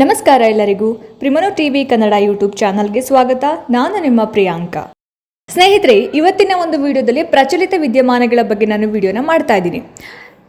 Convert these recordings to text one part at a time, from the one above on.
ನಮಸ್ಕಾರ ಎಲ್ಲರಿಗೂ. ಪ್ರಿಮನೋ TV Kannada YouTube ಚಾನಲ್ಗೆ ಸ್ವಾಗತ. ನಾನು ನಿಮ್ಮ ಪ್ರಿಯಾಂಕಾ. ಸ್ನೇಹಿತರೆ, ಇವತ್ತಿನ ಒಂದು ವಿಡಿಯೋದಲ್ಲಿ ಪ್ರಚಲಿತ ವಿದ್ಯಮಾನಗಳ ಬಗ್ಗೆ ನಾನು ವಿಡಿಯೋನ ಮಾಡ್ತಾ ಇದ್ದೀನಿ.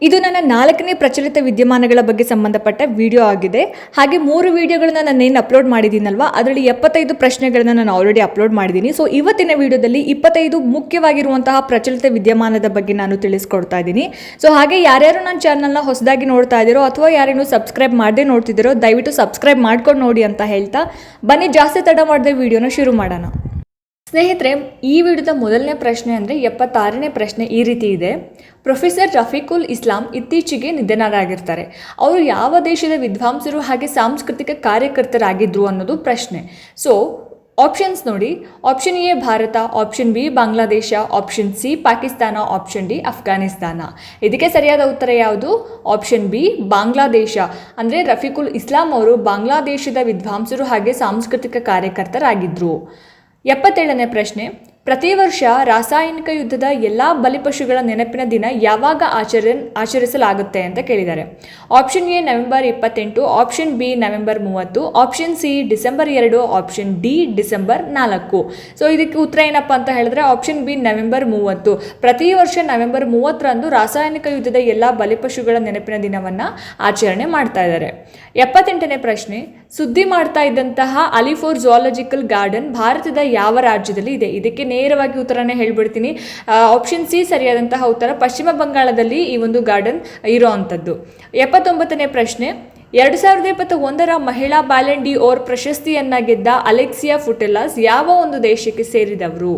ಇದು ನನ್ನ ನಾಲ್ಕನೇ ಪ್ರಚಲಿತ ವಿದ್ಯಮಾನಗಳ ಬಗ್ಗೆ ಸಂಬಂಧಪಟ್ಟ ವಿಡಿಯೋ ಆಗಿದೆ. ಹಾಗೆ ಮೂರು ವಿಡಿಯೋಗಳನ್ನ ನಾನು ಏನು ಅಪ್ಲೋಡ್ ಮಾಡಿದ್ದೀನಲ್ವಾ? ಅದರಲ್ಲಿ ಎಪ್ಪತ್ತೈದು ಪ್ರಶ್ನೆಗಳನ್ನ ನಾನು ಆಲ್ರೆಡಿ ಅಪ್ಲೋಡ್ ಮಾಡಿದ್ದೀನಿ. ಸೊ ಇವತ್ತಿನ ವಿಡಿಯೋದಲ್ಲಿ ಇಪ್ಪತ್ತೈದು ಮುಖ್ಯವಾಗಿರುವಂತಹ ಪ್ರಚಲಿತ ವಿದ್ಯಮಾನದ ಬಗ್ಗೆ ನಾನು ತಿಳಿಸ್ಕೊಡ್ತಾ ಇದ್ದೀನಿ. ಸೊ ಹಾಗೆ ಯಾರ್ಯಾರು ನನ್ನ ಚಾನಲ್ನ ಹೊಸದಾಗಿ ನೋಡ್ತಾ ಇದ್ದೀರೋ ಅಥವಾ ಯಾರೇನು ಸಬ್ಸ್ಕ್ರೈಬ್ ಮಾಡದೆ ನೋಡ್ತಿದ್ದೀರೋ, ದಯವಿಟ್ಟು ಸಬ್ಸ್ಕ್ರೈಬ್ ಮಾಡ್ಕೊಂಡು ನೋಡಿ ಅಂತ ಹೇಳ್ತಾ. ಬನ್ನಿ, ಜಾಸ್ತಿ ತಡ ಮಾಡದೆ ವಿಡಿಯೋನ ಶುರು ಮಾಡೋಣ. ಸ್ನೇಹಿತರೆ, ಈ ವಿಡಿಯೋದ ಮೊದಲನೇ ಪ್ರಶ್ನೆ ಅಂದರೆ ಎಪ್ಪತ್ತಾರನೇ ಪ್ರಶ್ನೆ ಈ ರೀತಿ ಇದೆ. ಪ್ರೊಫೆಸರ್ ರಫೀಕುಲ್ ಇಸ್ಲಾಂ ಇತ್ತೀಚೆಗೆ ನಿಧನರಾಗಿರ್ತಾರೆ. ಅವರು ಯಾವ ದೇಶದ ವಿದ್ವಾಂಸರು ಹಾಗೆ ಸಾಂಸ್ಕೃತಿಕ ಕಾರ್ಯಕರ್ತರಾಗಿದ್ದರು ಅನ್ನೋದು ಪ್ರಶ್ನೆ. ಸೊ ಆಪ್ಷನ್ಸ್ ನೋಡಿ. Option A Bharat option B Bangladesh option C Pakistan option D Afghanistan. ಇದಕ್ಕೆ ಸರಿಯಾದ ಉತ್ತರ ಯಾವುದು? Option B Bangladesh. ಅಂದರೆ ರಫೀಕುಲ್ ಇಸ್ಲಾಂ ಅವರು ಬಾಂಗ್ಲಾದೇಶದ ವಿದ್ವಾಂಸರು ಹಾಗೆ ಸಾಂಸ್ಕೃತಿಕ ಕಾರ್ಯಕರ್ತರಾಗಿದ್ದರು ಎಪ್ಪತ್ತೇಳನೇ ಪ್ರಶ್ನೆ, ಪ್ರತಿ ವರ್ಷ ರಾಸಾಯನಿಕ ಯುದ್ಧದ ಎಲ್ಲ ಬಲಿಪಶುಗಳ ನೆನಪಿನ ದಿನ ಯಾವಾಗ ಆಚರ, ಆಚರಿಸಲಾಗುತ್ತೆ ಅಂತ ಕೇಳಿದ್ದಾರೆ. ಆಪ್ಷನ್ ಎ ನವೆಂಬರ್ ಇಪ್ಪತ್ತೆಂಟು ಆಪ್ಷನ್ ಬಿ ನವೆಂಬರ್ ಮೂವತ್ತು ಆಪ್ಷನ್ ಸಿ ಡಿಸೆಂಬರ್ ಎರಡು ಆಪ್ಷನ್ ಡಿ ಡಿಸೆಂಬರ್ ನಾಲ್ಕು. ಸೊ ಇದಕ್ಕೆ ಉತ್ತರ ಏನಪ್ಪ ಅಂತ ಹೇಳಿದ್ರೆ ಆಪ್ಷನ್ ಬಿ ನವೆಂಬರ್ ಮೂವತ್ತು. ಪ್ರತಿ ವರ್ಷ ನವೆಂಬರ್ ಮೂವತ್ತರಂದು ರಾಸಾಯನಿಕ ಯುದ್ಧದ ಎಲ್ಲ ಬಲಿಪಶುಗಳ ನೆನಪಿನ ದಿನವನ್ನು ಆಚರಣೆ ಮಾಡ್ತಾ ಇದ್ದಾರೆ. ಎಪ್ಪತ್ತೆಂಟನೇ ಪ್ರಶ್ನೆ ಸುದ್ದಿ ಮಾಡ್ತಾ ಇದ್ದಂತಹ ಅಲಿಫೋರ್ ಝುವಾಲಜಿಕಲ್ ಗಾರ್ಡನ್ ಭಾರತದ ಯಾವ ರಾಜ್ಯದಲ್ಲಿ ಇದೆ? ಇದಕ್ಕೆ ನೇರವಾಗಿ ಉತ್ತರನೇ ಹೇಳ್ಬಿಡ್ತೀನಿ. ಆಪ್ಷನ್ ಸಿ ಸರಿಯಾದಂತಹ ಉತ್ತರ ಪಶ್ಚಿಮ ಬಂಗಾಳದಲ್ಲಿ ಈ ಒಂದು ಗಾರ್ಡನ್ ಇರೋ ಅಂಥದ್ದು ಎಪ್ಪತ್ತೊಂಬತ್ತನೇ ಪ್ರಶ್ನೆ. ಎರಡು ಸಾವಿರದ ಇಪ್ಪತ್ತ ಒಂದರ ಮಹಿಳಾ ಬ್ಯಾಲೆನ್ ಡಿ ಓರ್ ಪ್ರಶಸ್ತಿಯನ್ನ ಗೆದ್ದ ಅಲೆಕ್ಸಿಯಾ ಫುಟೆಲಾಸ್ ಯಾವ ಒಂದು ದೇಶಕ್ಕೆ ಸೇರಿದವರು?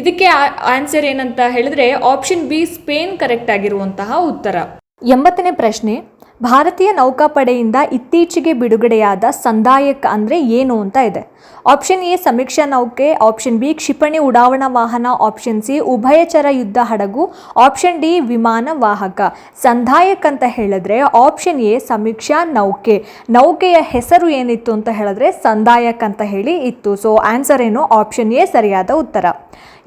ಇದಕ್ಕೆ ಆನ್ಸರ್ ಏನಂತ ಹೇಳಿದ್ರೆ ಆಪ್ಷನ್ ಬಿ ಸ್ಪೇನ್ ಕರೆಕ್ಟ್ ಆಗಿರುವಂತಹ ಉತ್ತರ. ಎಂಬತ್ತನೇ ಪ್ರಶ್ನೆ. ಭಾರತೀಯ ನೌಕಾಪಡೆಯಿಂದ ಇತ್ತೀಚೆಗೆ ಬಿಡುಗಡೆಯಾದ ಸಂದಾಯಕ ಅಂದರೆ ಏನು ಅಂತ ಇದೆ. ಆಪ್ಷನ್ ಎ, ಸಮೀಕ್ಷಾ ನೌಕೆ, ಆಪ್ಷನ್ ಬಿ, ಕ್ಷಿಪಣಿ ಉಡಾವಣಾ ವಾಹನ, ಆಪ್ಷನ್ ಸಿ ಉಭಯಚರ ಯುದ್ಧ ಹಡಗು, ಆಪ್ಷನ್ ಡಿ, ವಿಮಾನ ವಾಹಕ. ಸಂದಾಯಕ ಅಂತ ಹೇಳಿದ್ರೆ ಆಪ್ಷನ್ ಎ, ಸಮೀಕ್ಷಾ ನೌಕೆ. ನೌಕೆಯ ಹೆಸರು ಏನಿತ್ತು ಅಂತ ಹೇಳಿದ್ರೆ ಸಂದಾಯಕ್ ಅಂತ ಹೇಳಿ ಇತ್ತು. ಸೊ ಆನ್ಸರ್ ಏನು? ಆಪ್ಷನ್ ಎ, ಸರಿಯಾದ ಉತ್ತರ.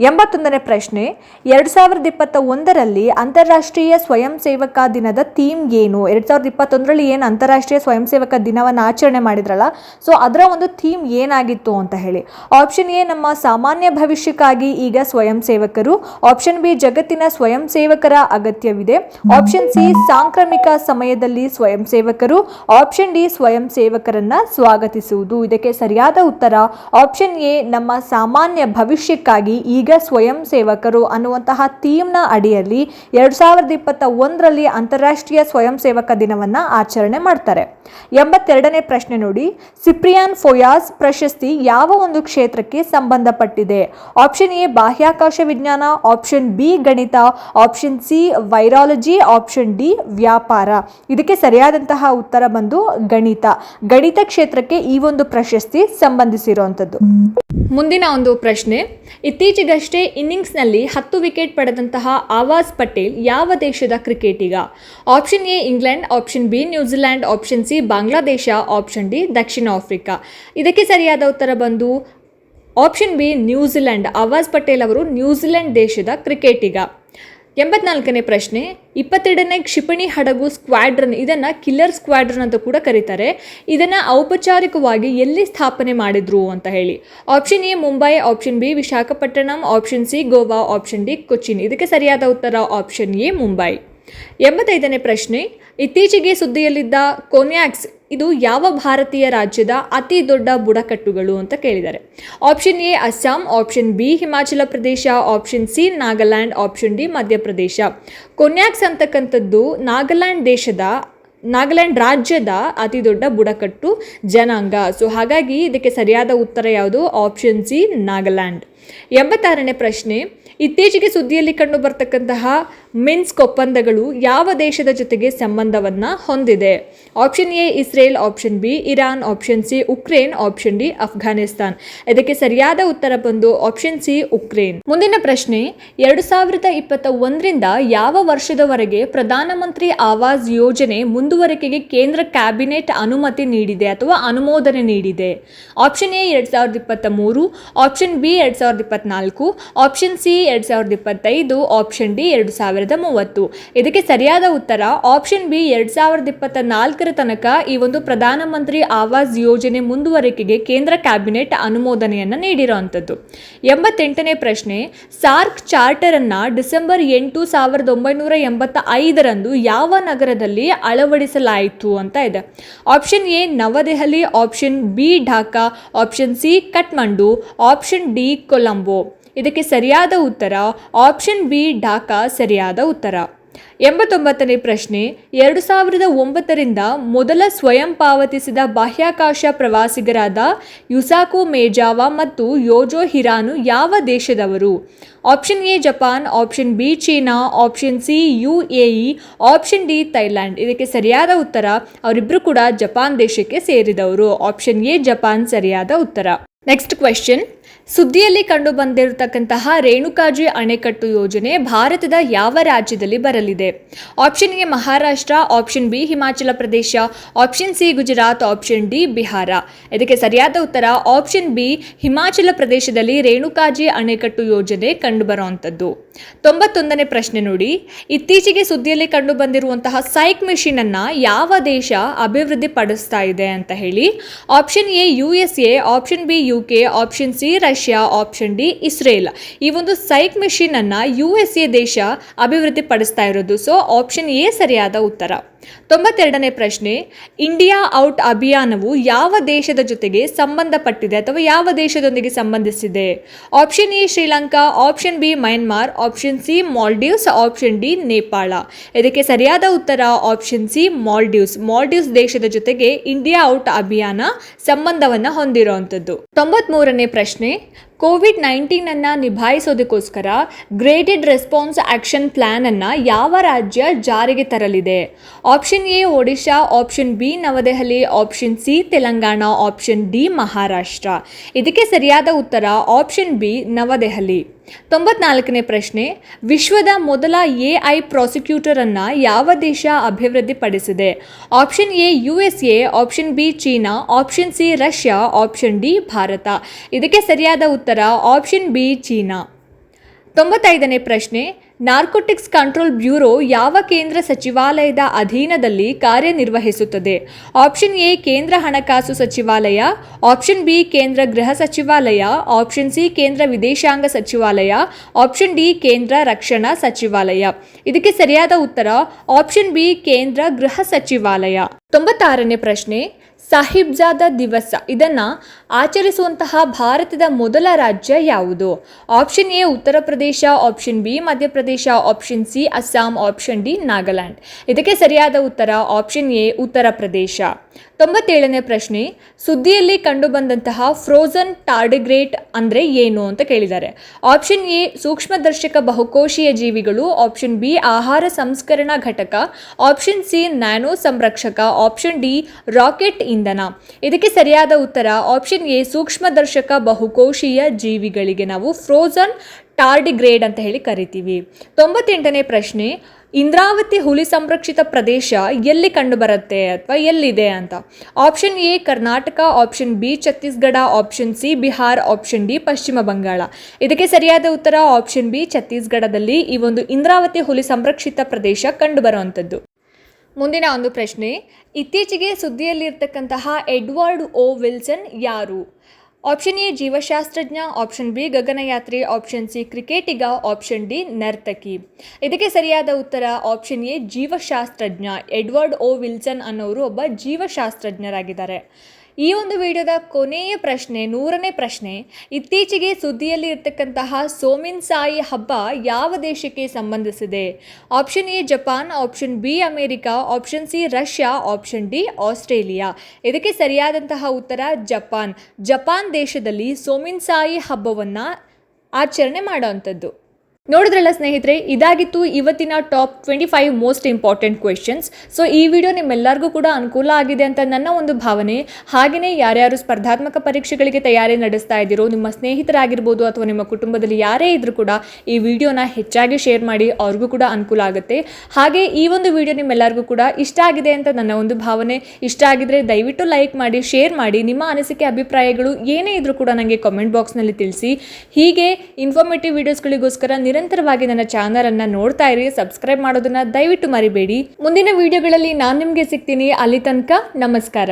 ಎಂಬತ್ತೊಂದನೇ ಪ್ರಶ್ನೆ, ಎರಡು ಸಾವಿರದ ಇಪ್ಪತ್ತ ಒಂದರಲ್ಲಿ ಅಂತಾರಾಷ್ಟ್ರೀಯ ಸ್ವಯಂ ಸೇವಕ ದಿನದ ಥೀಮ್ ಏನು? ಎರಡು ಸಾವಿರದ ಇಪ್ಪತ್ತೊಂದರಲ್ಲಿ ಏನು ಅಂತಾರಾಷ್ಟ್ರೀಯ ಸ್ವಯಂ ಸೇವಕ ದಿನವನ್ನು ಆಚರಣೆ ಮಾಡಿದ್ರಲ್ಲ, ಸೊ ಅದರ ಒಂದು ಥೀಮ್ ಏನಾಗಿತ್ತು ಅಂತ ಹೇಳಿ. ಆಪ್ಷನ್ ಎ, ನಮ್ಮ ಸಾಮಾನ್ಯ ಭವಿಷ್ಯಕ್ಕಾಗಿ ಈಗ ಸ್ವಯಂ ಸೇವಕರು. ಆಪ್ಷನ್ ಬಿ, ಜಗತ್ತಿನ ಸ್ವಯಂ ಸೇವಕರ ಅಗತ್ಯವಿದೆ. ಆಪ್ಷನ್ ಸಿ, ಸಾಂಕ್ರಾಮಿಕ ಸಮಯದಲ್ಲಿ ಸ್ವಯಂ ಸೇವಕರು. ಆಪ್ಷನ್ ಡಿ, ಸ್ವಯಂ ಸೇವಕರನ್ನ ಸ್ವಾಗತಿಸುವುದು. ಇದಕ್ಕೆ ಸರಿಯಾದ ಉತ್ತರ, ಆಪ್ಷನ್ ಎ, ನಮ್ಮ ಸಾಮಾನ್ಯ ಭವಿಷ್ಯಕ್ಕಾಗಿ ಈಗ ಸ್ವಯಂ ಸೇವಕರು ಅನ್ನುವಂತಹ ಥೀಮ್ನ ಅಡಿಯಲ್ಲಿ ಎರಡು ಸಾವಿರದ ಇಪ್ಪತ್ತ ಒಂದರಲ್ಲಿ ಅಂತಾರಾಷ್ಟ್ರೀಯ ಸ್ವಯಂ ಸೇವಕ ದಿನವನ್ನು ಆಚರಣೆ ಮಾಡ್ತಾರೆ. ಎಂಬತ್ತೆರಡನೇ ಪ್ರಶ್ನೆ ನೋಡಿ. ಸಿಪ್ರಿಯಾನ್ ಫೋಯಾಸ್ ಪ್ರಶಸ್ತಿ ಯಾವ ಒಂದು ಕ್ಷೇತ್ರಕ್ಕೆ ಸಂಬಂಧಪಟ್ಟಿದೆ? ಆಪ್ಷನ್ ಎ ಬಾಹ್ಯಾಕಾಶ ವಿಜ್ಞಾನ, ಆಪ್ಷನ್ ಬಿ ಗಣಿತ, option C virology, option D ವ್ಯಾಪಾರ. ಇದಕ್ಕೆ ಸರಿಯಾದಂತಹ ಉತ್ತರ ಬಂದು ಗಣಿತ. ಗಣಿತ ಕ್ಷೇತ್ರಕ್ಕೆ ಈ ಒಂದು ಪ್ರಶಸ್ತಿ ಸಂಬಂಧಿಸಿರುವಂಥದ್ದು ಮುಂದಿನ ಒಂದು ಪ್ರಶ್ನೆ. ಇತ್ತೀಚೆಗಷ್ಟೇ ಇನ್ನಿಂಗ್ಸ್ನಲ್ಲಿ ಹತ್ತು ವಿಕೆಟ್ ಪಡೆದಂತಹ ಆವಾಜ್ ಪಟೇಲ್ ಯಾವ ದೇಶದ ಕ್ರಿಕೆಟಿಗ option A England, option B New Zealand, option C Bangladesh, option D Dakshina Africa. ಇದಕ್ಕೆ ಸರಿಯಾದ ಉತ್ತರ ಬಂದು option B New Zealand Ajaz Patel ಅವರು ನ್ಯೂಜಿಲೆಂಡ್ ದೇಶದ ಕ್ರಿಕೆಟಿಗ ಎಂಬತ್ನಾಲ್ಕನೇ ಪ್ರಶ್ನೆ, ಇಪ್ಪತ್ತೆರಡನೇ ಕ್ಷಿಪಣಿ ಹಡಗು ಸ್ಕ್ವಾಡ್ರನ್, ಇದನ್ನು ಕಿಲ್ಲರ್ ಸ್ಕ್ವಾಡ್ರನ್ ಅಂತ ಕೂಡ ಕರೀತಾರೆ. ಇದನ್ನು ಔಪಚಾರಿಕವಾಗಿ ಎಲ್ಲಿ ಸ್ಥಾಪನೆ ಮಾಡಿದ್ರು ಅಂತ ಹೇಳಿ. Option A Mumbai, option B Visakhapatnam, option C Goa, option D Cochin. ಇದಕ್ಕೆ ಸರಿಯಾದ ಉತ್ತರ ಆಪ್ಷನ್ ಎ ಮುಂಬೈ. ಎಂಬತ್ತೈದನೇ ಪ್ರಶ್ನೆ, ಇತ್ತೀಚೆಗೆ ಸುದ್ದಿಯಲ್ಲಿದ್ದ ಕೊನ್ಯಾಕ್ಸ್ ಇದು ಯಾವ ಭಾರತೀಯ ರಾಜ್ಯದ ಅತಿ ದೊಡ್ಡ ಬುಡಕಟ್ಟುಗಳು ಅಂತ ಕೇಳಿದ್ದಾರೆ. Option A Assam option B Himachal Pradesh option C Nagaland option D Madhya Pradesh Konyaks ಅಂತಕ್ಕಂಥದ್ದು ನಾಗಾಲ್ಯಾಂಡ್ ದೇಶದ, ನಾಗಾಲ್ಯಾಂಡ್ ರಾಜ್ಯದ ಅತಿ ದೊಡ್ಡ ಬುಡಕಟ್ಟು ಜನಾಂಗ. ಸೊ ಹಾಗಾಗಿ ಇದಕ್ಕೆ ಸರಿಯಾದ ಉತ್ತರ ಯಾವುದು? ಆಪ್ಷನ್ ಸಿ ನಾಗಾಲ್ಯಾಂಡ್ ಎಂಬತ್ತಾರನೇ ಪ್ರಶ್ನೆ. ಇತ್ತೀಚೆಗೆ ಸುದ್ದಿಯಲ್ಲಿ ಕಂಡು ಬರ್ತಕ್ಕಂತಹ ಮಿನ್ಸ್ಕ್ ಒಪ್ಪಂದಗಳು ಯಾವ ದೇಶದ ಜೊತೆಗೆ ಸಂಬಂಧವನ್ನು ಹೊಂದಿದೆ? Option A Israel option B Iran option C Ukraine option D Afghanistan ಇದಕ್ಕೆ ಸರಿಯಾದ ಉತ್ತರ ಬಂದು ಆಪ್ಷನ್ ಸಿ ಉಕ್ರೇನ್ ಮುಂದಿನ ಪ್ರಶ್ನೆ, ಎರಡು ಸಾವಿರದ ಇಪ್ಪತ್ತ ಒಂದರಿಂದ ಯಾವ ವರ್ಷದವರೆಗೆ ಪ್ರಧಾನಮಂತ್ರಿ ಆವಾಸ್ ಯೋಜನೆ ಮುಂದುವರಿಕೆಗೆ ಕೇಂದ್ರ ಕ್ಯಾಬಿನೆಟ್ ಅನುಮತಿ ನೀಡಿದೆ ಅಥವಾ ಅನುಮೋದನೆ ನೀಡಿದೆ? ಆಪ್ಷನ್ ಎ ಎರಡು ಸಾವಿರದ ಇಪ್ಪತ್ತ ಮೂರು. ಆಪ್ಷನ್ ಬಿ ಎರಡು ಸಾವಿರದ ಇಪ್ಪತ್ನಾಲ್ಕು. ಆಪ್ಷನ್ ಸಿ ಎರಡು ಸಾವಿರದ ಇಪ್ಪತ್ತೈದು ಆಪ್ಷನ್ ಡಿ ಎರಡು ಸಾವಿರದ ಮೂವತ್ತು. ಇದಕ್ಕೆ ಸರಿಯಾದ ಉತ್ತರ ಆಪ್ಷನ್ ಬಿ ಎರಡು ಸಾವಿರದ ಇಪ್ಪತ್ತ ನಾಲ್ಕರ ತನಕ ಈ ಒಂದು ಪ್ರಧಾನಮಂತ್ರಿ ಆವಾಸ್ ಯೋಜನೆ ಮುಂದುವರಿಕೆಗೆ ಕೇಂದ್ರ ಕ್ಯಾಬಿನೆಟ್ ಅನುಮೋದನೆಯನ್ನು ನೀಡಿರುವಂಥದ್ದು. ಎಂಬತ್ತೆಂಟನೇ ಪ್ರಶ್ನೆ, ಸಾರ್ಕ್ ಚಾರ್ಟರ್ ಅನ್ನ ಡಿಸೆಂಬರ್ ಎಂಟು ಸಾವಿರದ ಒಂಬೈನೂರ ಎಂಬತ್ತ ಐದರಂದು ಯಾವ ನಗರದಲ್ಲಿ ಅಳವಡಿಸಲಾಯಿತು ಅಂತ ಇದೆ. Option A Navadehali option B Dhaka option C Kathmandu option D Colombo. ಇದಕ್ಕೆ ಸರಿಯಾದ ಉತ್ತರ ಆಪ್ಷನ್ ಬಿ ಢಾಕಾ ಸರಿಯಾದ ಉತ್ತರ. ಎಂಬತ್ತೊಂಬತ್ತನೇ ಪ್ರಶ್ನೆ, ಎರಡು ಸಾವಿರದ ಒಂಬತ್ತರಿಂದ ಮೊದಲ ಸ್ವಯಂ ಪಾವತಿಸಿದ ಬಾಹ್ಯಾಕಾಶ ಪ್ರವಾಸಿಗರಾದ ಯುಸಾಕು ಮೇಜಾವಾ ಮತ್ತು ಯೋಜೋ ಹಿರಾನು ಯಾವ ದೇಶದವರು? Option A, Japan, option B, China, option C U A option D, Thailand. ಇದಕ್ಕೆ ಸರಿಯಾದ ಉತ್ತರ ಅವರಿಬ್ಬರು ಕೂಡ ಜಪಾನ್ ದೇಶಕ್ಕೆ ಸೇರಿದವರು. ಆಪ್ಷನ್ ಎ, ಜಪಾನ್ ಸರಿಯಾದ ಉತ್ತರ. Next question. ಸುದ್ದಿಯಲ್ಲಿ ಕಂಡು ಬಂದಿರತಕ್ಕಂತಹ ರೇಣುಕಾಜಿ ಅಣೆಕಟ್ಟು ಯೋಜನೆ ಭಾರತದ ಯಾವ ರಾಜ್ಯದಲ್ಲಿ ಬರಲಿದೆ? Option A Maharashtra option B Himachal Pradesh option C Gujarat option D Bihar. ಇದಕ್ಕೆ ಸರಿಯಾದ ಉತ್ತರ ಆಪ್ಷನ್ ಬಿ ಹಿಮಾಚಲ ಪ್ರದೇಶದಲ್ಲಿ ರೇಣುಕಾಜಿ ಅಣೆಕಟ್ಟು ಯೋಜನೆ ಕಂಡುಬರುವಂಥದ್ದು ತೊಂಬತ್ತೊಂದನೇ ಪ್ರಶ್ನೆ ನೋಡಿ. ಇತ್ತೀಚೆಗೆ ಸುದ್ದಿಯಲ್ಲಿ ಕಂಡು ಬಂದಿರುವಂತಹ ಸೈಕ್ ಮಿಷಿನ್ ಅನ್ನ ಯಾವ ದೇಶ ಅಭಿವೃದ್ಧಿ ಪಡಿಸ್ತಾ ಇದೆ ಅಂತ ಹೇಳಿ. Option A U S A option B U K option C Russia option D Israel. ಈ ಒಂದು ಸೈಕ್ ಮೆಷಿನ್ ಅನ್ನ ಯು ಎಸ್ ಎ ದೇಶ ಅಭಿವೃದ್ಧಿ ಪಡಿಸ್ತಾ ಇರೋದು. ಸೊ ಆಪ್ಷನ್ ಎ ಸರಿಯಾದ ಉತ್ತರ. ತೊಂಬತ್ತೆರಡನೇ ಪ್ರಶ್ನೆ, ಇಂಡಿಯಾ ಔಟ್ ಅಭಿಯಾನವು ಯಾವ ದೇಶದ ಜೊತೆಗೆ ಸಂಬಂಧಪಟ್ಟಿದೆ ಅಥವಾ ಯಾವ ದೇಶದೊಂದಿಗೆ ಸಂಬಂಧಿಸಿದೆ? Option A, Sri Lanka, option B, Myanmar, option C, Maldives, option D, Nepal. ಇದಕ್ಕೆ ಸರಿಯಾದ ಉತ್ತರ, ಆಪ್ಷನ್ ಸಿ, ಮಾಲ್ಡೀವ್ಸ್. ಮಾಲ್ಡೀವ್ಸ್ ದೇಶದ ಜೊತೆಗೆ ಇಂಡಿಯಾ ಔಟ್ ಅಭಿಯಾನ ಸಂಬಂಧವನ್ನು ಹೊಂದಿರುವಂಥದ್ದು ತೊಂಬತ್ಮೂರನೇ ಪ್ರಶ್ನೆ ಕೋವಿಡ್ ನೈನ್ಟೀನ್ ಅನ್ನ ನಿಭಾಯಿಸೋದಕ್ಕೋಸ್ಕರ ಗ್ರೇಡೆಡ್ ರೆಸ್ಪಾನ್ಸ್ ಆಕ್ಷನ್ ಪ್ಲಾನ್ ಅನ್ನ ಯಾವ ರಾಜ್ಯ ಜಾರಿಗೆ ತರಲಿದೆ? Option A, Odisha, option B, Navadehali, option C, Telangana, option D, Maharashtra. ಇದಕ್ಕೆ ಸರಿಯಾದ ಉತ್ತರ ಆಪ್ಷನ್ ಬಿ, ನವದೆಹಲಿ. ತೊಂಬತ್ನಾಲ್ಕನೇ ಪ್ರಶ್ನೆ, ವಿಶ್ವದ ಮೊದಲ ಎ ಐ ಪ್ರಾಸಿಕ್ಯೂಟರನ್ನು ಯಾವ ದೇಶ ಅಭಿವೃದ್ಧಿಪಡಿಸಿದೆ? Option A, U S A, option B, China, option C, Russia, option D, Bharat. ಇದಕ್ಕೆ ಸರಿಯಾದ ಉತ್ತರ ಆಪ್ಷನ್ ಬಿ, ಚೀನಾ. ತೊಂಬತ್ತೈದನೇ ಪ್ರಶ್ನೆ ನಾರ್ಕೋಟಿಕ್ಸ್ ಕಂಟ್ರೋಲ್ ಬ್ಯೂರೋ ಯಾವ ಕೇಂದ್ರ ಸಚಿವಾಲಯದ ಅಧೀನದಲ್ಲಿ ಕಾರ್ಯನಿರ್ವಹಿಸುತ್ತದೆ? ಆಪ್ಷನ್ ಎ ಕೇಂದ್ರ ಹಣಕಾಸು ಸಚಿವಾಲಯ. ಆಪ್ಷನ್ ಬಿ ಕೇಂದ್ರ ಗೃಹ ಸಚಿವಾಲಯ. ಆಪ್ಷನ್ ಸಿ ಕೇಂದ್ರ ವಿದೇಶಾಂಗ ಸಚಿವಾಲಯ. ಆಪ್ಷನ್ ಡಿ ಕೇಂದ್ರ ರಕ್ಷಣಾ ಸಚಿವಾಲಯ. ಇದಕ್ಕೆ ಸರಿಯಾದ ಉತ್ತರ ಆಪ್ಷನ್ ಬಿ ಕೇಂದ್ರ ಗೃಹ ಸಚಿವಾಲಯ. ತೊಂಬತ್ತಾರನೇ ಪ್ರಶ್ನೆ. ಸಾಹಿಬ್ಜಾದ ದಿವಸ. ಇದನ್ನು ಆಚರಿಸುವಂತಹ ಭಾರತದ ಮೊದಲ ರಾಜ್ಯ ಯಾವುದು? Option A, Uttar Pradesh, option B Madhya Pradesh option C, Assam, option D, Nagaland. ಇದಕ್ಕೆ ಸರಿಯಾದ ಉತ್ತರ ಆಪ್ಷನ್ ಎ, ಉತ್ತರ ಪ್ರದೇಶ. ತೊಂಬತ್ತೇಳನೇ ಪ್ರಶ್ನೆ, ಸುದ್ದಿಯಲ್ಲಿ ಕಂಡುಬಂದಂತಹ ಫ್ರೋಝನ್ ಟಾರ್ಡಿಗ್ರೇಟ್ ಅಂದರೆ ಏನು ಅಂತ ಕೇಳಿದ್ದಾರೆ. ಆಪ್ಷನ್ ಎ ಸೂಕ್ಷ್ಮದರ್ಶಕ ಬಹುಕೋಶೀಯ ಜೀವಿಗಳು, ಆಪ್ಷನ್ ಬಿ, ಆಹಾರ ಸಂಸ್ಕರಣಾ ಘಟಕ, ಆಪ್ಷನ್ ಸಿ, ನ್ಯಾನೋ ಸಂರಕ್ಷಕ, ಆಪ್ಷನ್ ಡಿ, ರಾಕೆಟ್ ಇಂಧನ ಇದಕ್ಕೆ ಸರಿಯಾದ ಉತ್ತರ ಆಪ್ಷನ್ ಎ ಸೂಕ್ಷ್ಮದರ್ಶಕ ಬಹುಕೋಶೀಯ ಜೀವಿಗಳಿಗೆ ನಾವು ಫ್ರೋಝನ್ ಟಾರ್ಡಿಗ್ರೇಡ್ ಅಂತ ಹೇಳಿ ಕರಿತೀವಿ. ತೊಂಬತ್ತೆಂಟನೇ ಪ್ರಶ್ನೆ, ಇಂದ್ರಾವತಿ ಹುಲಿ ಸಂರಕ್ಷಿತ ಪ್ರದೇಶ ಎಲ್ಲಿ ಕಂಡುಬರುತ್ತೆ ಅಥವಾ ಎಲ್ಲಿದೆ ಅಂತ? Option A, Karnataka option B, Chhattisgarh option C, Bihar option D, Paschim Bangal. ಇದಕ್ಕೆ ಸರಿಯಾದ ಉತ್ತರ ಆಪ್ಷನ್ ಬಿ, ಛತ್ತೀಸ್ಗಢದಲ್ಲಿ ಈ ಒಂದು ಇಂದ್ರಾವತಿ ಹುಲಿ ಸಂರಕ್ಷಿತ ಪ್ರದೇಶ ಕಂಡುಬರುವಂಥದ್ದು. ಮುಂದಿನ ಒಂದು ಪ್ರಶ್ನೆ. ಇತ್ತೀಚೆಗೆ ಸುದ್ದಿಯಲ್ಲಿರ್ತಕ್ಕಂತಹ ಎಡ್ವರ್ಡ್ ಓ ವಿಲ್ಸನ್ ಯಾರು? ಆಪ್ಷನ್ ಎ ಜೀವಶಾಸ್ತ್ರಜ್ಞ, ಆಪ್ಷನ್ ಬಿ ಗಗನಯಾತ್ರಿ, ಆಪ್ಷನ್ ಸಿ ಕ್ರಿಕೆಟಿಗ, ಆಪ್ಷನ್ ಡಿ ನರ್ತಕಿ. ಇದಕ್ಕೆ ಸರಿಯಾದ ಉತ್ತರ ಆಪ್ಷನ್ ಎ ಜೀವಶಾಸ್ತ್ರಜ್ಞ. ಎಡ್ವರ್ಡ್ ಓ ವಿಲ್ಸನ್ ಅನ್ನೋರು ಒಬ್ಬ ಜೀವಶಾಸ್ತ್ರಜ್ಞರಾಗಿದ್ದಾರೆ. ಈ ಒಂದು ವಿಡಿಯೋದ ಕೊನೆಯ ಪ್ರಶ್ನೆ, ನೂರನೇ ಪ್ರಶ್ನೆ. ಇತ್ತೀಚೆಗೆ ಸುದ್ದಿಯಲ್ಲಿ ಇರ್ತಕ್ಕಂತಹ ಸೋಮಿನ್ ಸಾಯಿ ಹಬ್ಬ ಯಾವ ದೇಶಕ್ಕೆ ಸಂಬಂಧಿಸಿದೆ? Option A, Japan. Option B, America. Option C, Russia. Option D, Australia. ಇದಕ್ಕೆ ಸರಿಯಾದಂತಹ ಉತ್ತರ ಜಪಾನ್. ಜಪಾನ್ ದೇಶದಲ್ಲಿ ಸೋಮಿನ್ ಸಾಯಿ ಹಬ್ಬವನ್ನು ಆಚರಣೆ ಮಾಡೋವಂಥದ್ದು. ನೋಡಿದ್ರಲ್ಲ ಸ್ನೇಹಿತರೆ, ಇದಾಗಿತ್ತು ಇವತ್ತಿನ top twenty five most important questions so ಈ ವಿಡಿಯೋ ನಿಮ್ಮೆಲ್ಲರಿಗೂ ಕೂಡ ಅನುಕೂಲ ಆಗಿದೆ ಅಂತ ನನ್ನ ಒಂದು ಭಾವನೆ. ಹಾಗೆಯೇ ಯಾರ್ಯಾರು ಸ್ಪರ್ಧಾತ್ಮಕ ಪರೀಕ್ಷೆಗಳಿಗೆ ತಯಾರಿ ನಡೆಸ್ತಾ ಇದ್ದೀರೋ, ನಿಮ್ಮ ಸ್ನೇಹಿತರಾಗಿರ್ಬೋದು ಅಥವಾ ನಿಮ್ಮ ಕುಟುಂಬದಲ್ಲಿ ಯಾರೇ ಇದ್ರೂ ಕೂಡ ಈ ವಿಡಿಯೋನ ಹೆಚ್ಚಾಗಿ ಶೇರ್ ಮಾಡಿ, ಅವ್ರಿಗೂ ಕೂಡ ಅನುಕೂಲ ಆಗುತ್ತೆ. ಹಾಗೆ ಈ ಒಂದು ವಿಡಿಯೋ ನಿಮ್ಮೆಲ್ಲರಿಗೂ ಕೂಡ ಇಷ್ಟ ಆಗಿದೆ ಅಂತ ನನ್ನ ಒಂದು ಭಾವನೆ. ಇಷ್ಟ ಆಗಿದ್ರೆ ದಯವಿಟ್ಟು ಲೈಕ್ ಮಾಡಿ ಶೇರ್ ಮಾಡಿ. ನಿಮ್ಮ ಅನಿಸಿಕೆ, ಅಭಿಪ್ರಾಯಗಳು ಏನೇ ಇದ್ರೂ ಕೂಡ ನನಗೆ ಕಾಮೆಂಟ್ ಬಾಕ್ಸ್ನಲ್ಲಿ ತಿಳಿಸಿ. ಹೀಗೆ ಇನ್ಫಾರ್ಮೇಟಿವ್ ವಿಡಿಯೋಸ್ಗಳಿಗೋಸ್ಕರ ನಿರಂತರವಾಗಿ ನನ್ನ ಚಾನಲನ್ನು ನೋಡ್ತಾ ಇರಿ ಸಬ್ಸ್ಕ್ರೈಬ್ ಮಾಡೋದನ್ನ ದಯವಿಟ್ಟು ಮರಿಬೇಡಿ. ಮುಂದಿನ ವಿಡಿಯೋಗಳಲ್ಲಿ ನಾನು ನಿಮಗೆ ಸಿಗ್ತೀನಿ. ಅಲ್ಲಿ ತನಕ ನಮಸ್ಕಾರ.